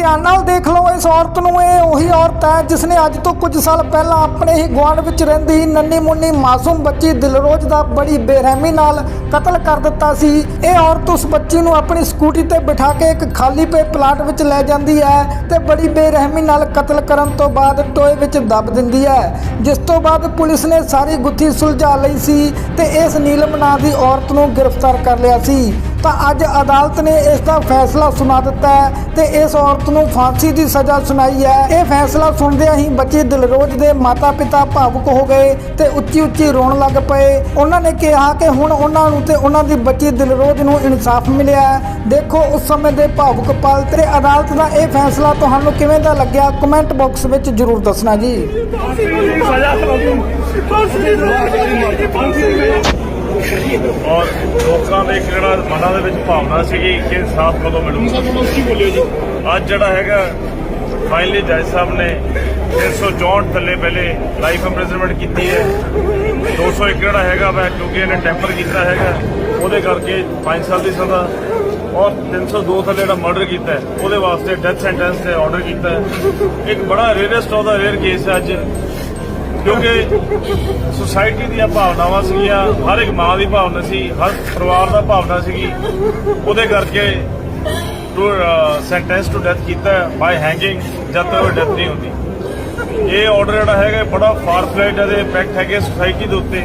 ਧਿਆਨ ਨਾਲ ਦੇਖ ਲਓ, ਇਸ ਔਰਤ ਨੂੰ ਇਹ ਉਹੀ ਔਰਤ ਹੈ ਜਿਸ ਨੇ ਅੱਜ ਤੋਂ ਕੁਝ ਸਾਲ ਪਹਿਲਾਂ ਆਪਣੇ ਹੀ ਗੁਆਂਢ ਵਿੱਚ ਰਹਿੰਦੀ ਨੰਨੀ ਮੁੰਨੀ ਮਾਸੂਮ ਬੱਚੀ ਦਿਲਰੋਜ਼ ਦਾ ਬੜੀ ਬੇਰਹਿਮੀ ਨਾਲ ਕਤਲ ਕਰ ਦਿੱਤਾ ਸੀ। ਇਹ ਔਰਤ ਉਸ ਬੱਚੀ ਨੂੰ ਆਪਣੀ ਸਕੂਟੀ ਤੇ ਬਿਠਾ ਕੇ ਇੱਕ ਖਾਲੀ ਪਏ ਪਲਾਟ ਵਿੱਚ ਲੈ ਜਾਂਦੀ ਹੈ ਤੇ ਬੜੀ ਬੇਰਹਿਮੀ ਨਾਲ ਕਤਲ ਕਰਨ ਤੋਂ ਬਾਅਦ ਟੋਏ ਵਿੱਚ ਦੱਬ ਦਿੰਦੀ ਹੈ। ਜਿਸ ਤੋਂ ਬਾਅਦ ਪੁਲਿਸ ਨੇ ਸਾਰੀ ਗੁੱਥੀ ਸੁਲਝਾ ਲਈ ਸੀ ਤੇ ਇਸ ਨੀਲਮ ਨਾਂ ਦੀ ਔਰਤ ਨੂੰ ਗ੍ਰਿਫਤਾਰ ਕਰ ਲਿਆ ਸੀ। ਤਾਂ ਅੱਜ ਅਦਾਲਤ ਨੇ ਇਸ ਦਾ ਫੈਸਲਾ ਸੁਣਾ ਦਿੱਤਾ ਹੈ ਤੇ ਇਸ ਔਰਤ ਨੂੰ ਫਾਂਸੀ ਦੀ ਸਜ਼ਾ ਸੁਣਾਈ ਹੈ। ਇਹ ਫੈਸਲਾ ਸੁਣਦਿਆਂ ਹੀ ਬੱਚੇ ਦਿਲਰੋਜ਼ ਦੇ ਮਾਤਾ-ਪਿਤਾ ਭਾਵੁਕ ਹੋ ਗਏ ਤੇ ਉੱਚੀ-ਉੱਚੀ ਰੋਣ ਲੱਗ ਪਏ। ਉਹਨਾਂ ਨੇ ਕਿਹਾ ਕਿ ਹੁਣ ਉਹਨਾਂ ਨੂੰ ਤੇ ਉਹਨਾਂ ਦੀ ਬੱਚੀ ਦਿਲਰੋਜ਼ ਨੂੰ ਇਨਸਾਫ ਮਿਲਿਆ ਦੇਖੋ, ਉਸ ਸਮੇਂ ਦੇ ਭਾਵੁਕ ਪਲ ਤੇ ਅਦਾਲਤ ਦਾ ਇਹ ਫੈਸਲਾ ਤੁਹਾਨੂੰ ਕਿਵੇਂ ਦਾ ਲੱਗਿਆ? ਕਮੈਂਟ ਬਾਕਸ ਵਿੱਚ ਜਰੂਰ ਦੱਸਣਾ ਜੀ। ਸਜ਼ਾ ਔਰ ਲੋਕਾਂ ਦੇ ਜਿਹੜਾ ਮਨਾਂ ਦੇ ਵਿੱਚ ਭਾਵਨਾ ਸੀਗੀ ਕਿ ਇਨਸਾਫ ਕਦੋਂ ਮਿਲੂਗਾ। ਅੱਜ ਜਿਹੜਾ ਹੈਗਾ ਫਾਈਨਲੀ ਜੱਜ ਸਾਹਿਬ ਨੇ 364 ਥੱਲੇ ਪਹਿਲੇ ਲਾਈਫ ਇੰਪ੍ਰਿਜ਼ਨਮੈਂਟ ਕੀਤੀ ਹੈ। 201 ਜਿਹੜਾ ਹੈਗਾ ਵਾ ਕਿਉਂਕਿ ਇਹਨੇ ਟੈਂਪਰ ਕੀਤਾ ਹੈਗਾ ਉਹਦੇ ਕਰਕੇ 5 ਸਾਲ ਦੀ ਸਜ਼ਾ। ਔਰ 302 ਥੱਲੇ ਜਿਹੜਾ ਮਰਡਰ ਕੀਤਾ ਹੈ ਉਹਦੇ ਵਾਸਤੇ ਡੈਥ ਸੈਂਟੈਂਸ ਤੇ ਆਰਡਰ ਕੀਤਾ ਹੈ। ਇੱਕ ਬੜਾ ਰੇਅਰੈਸਟ ਆਫ ਦਾ ਰੇਅਰ ਕੇਸ ਹੈ ਅੱਜ। ਕਿਉਂਕਿ ਸੁਸਾਇਟੀ ਦੀਆਂ ਭਾਵਨਾਵਾਂ ਸੀਗੀਆਂ, ਹਰ ਇੱਕ ਮਾਂ ਦੀ ਭਾਵਨਾ ਸੀ, ਹਰ ਪਰਿਵਾਰ ਦਾ ਭਾਵਨਾ ਸੀਗੀ। ਉਹਦੇ ਕਰਕੇ ਟੂ ਸੈਂਟੈਂਸ ਟੂ ਡੈਥ ਕੀਤਾ ਬਾਈ ਹੈਂਗਿੰਗ ਜਦ ਤੱਕ ਡੈਥ ਨਹੀਂ ਹੁੰਦੀ। ਇਹ ਆਰਡਰ ਜਿਹੜਾ ਹੈਗਾ ਬੜਾ ਫਾਰ ਫਲਾਈਟ ਇਹਦੇ ਇੰਪੈਕਟ ਹੈਗੇ ਸੁਸਾਇਟੀ ਦੇ ਉੱਤੇ।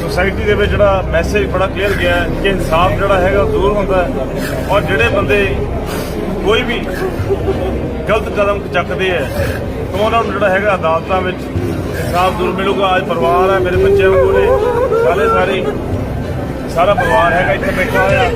ਸੁਸਾਇਟੀ ਦੇ ਵਿੱਚ ਜਿਹੜਾ ਮੈਸੇਜ ਬੜਾ ਕਲੀਅਰ ਗਿਆ ਕਿ ਇਨਸਾਫ ਜਿਹੜਾ ਹੈਗਾ ਦੂਰ ਹੁੰਦਾ ਔਰ ਜਿਹੜੇ ਬੰਦੇ ਕੋਈ ਵੀ ਗਲਤ ਕਦਮ ਚੱਕਦੇ ਹੈ, ਤਾਂ ਉਹਨਾਂ ਨੂੰ ਜਿਹੜਾ ਹੈਗਾ ਅਦਾਲਤਾਂ ਵਿੱਚ ਸਾਫ਼ ਦੂਰ ਮਿਲੂਗਾ, ਅੱਜ ਪਰਿਵਾਰ ਹੈ, ਮੇਰੇ ਬੱਚੇ ਕੋਲੇ। ਸਾਰੇ ਸਾਰੇ, ਸਾਰਾ ਪਰਿਵਾਰ ਹੈਗਾ, ਇੱਥੇ ਬੈਠਾ ਹੋਇਆ।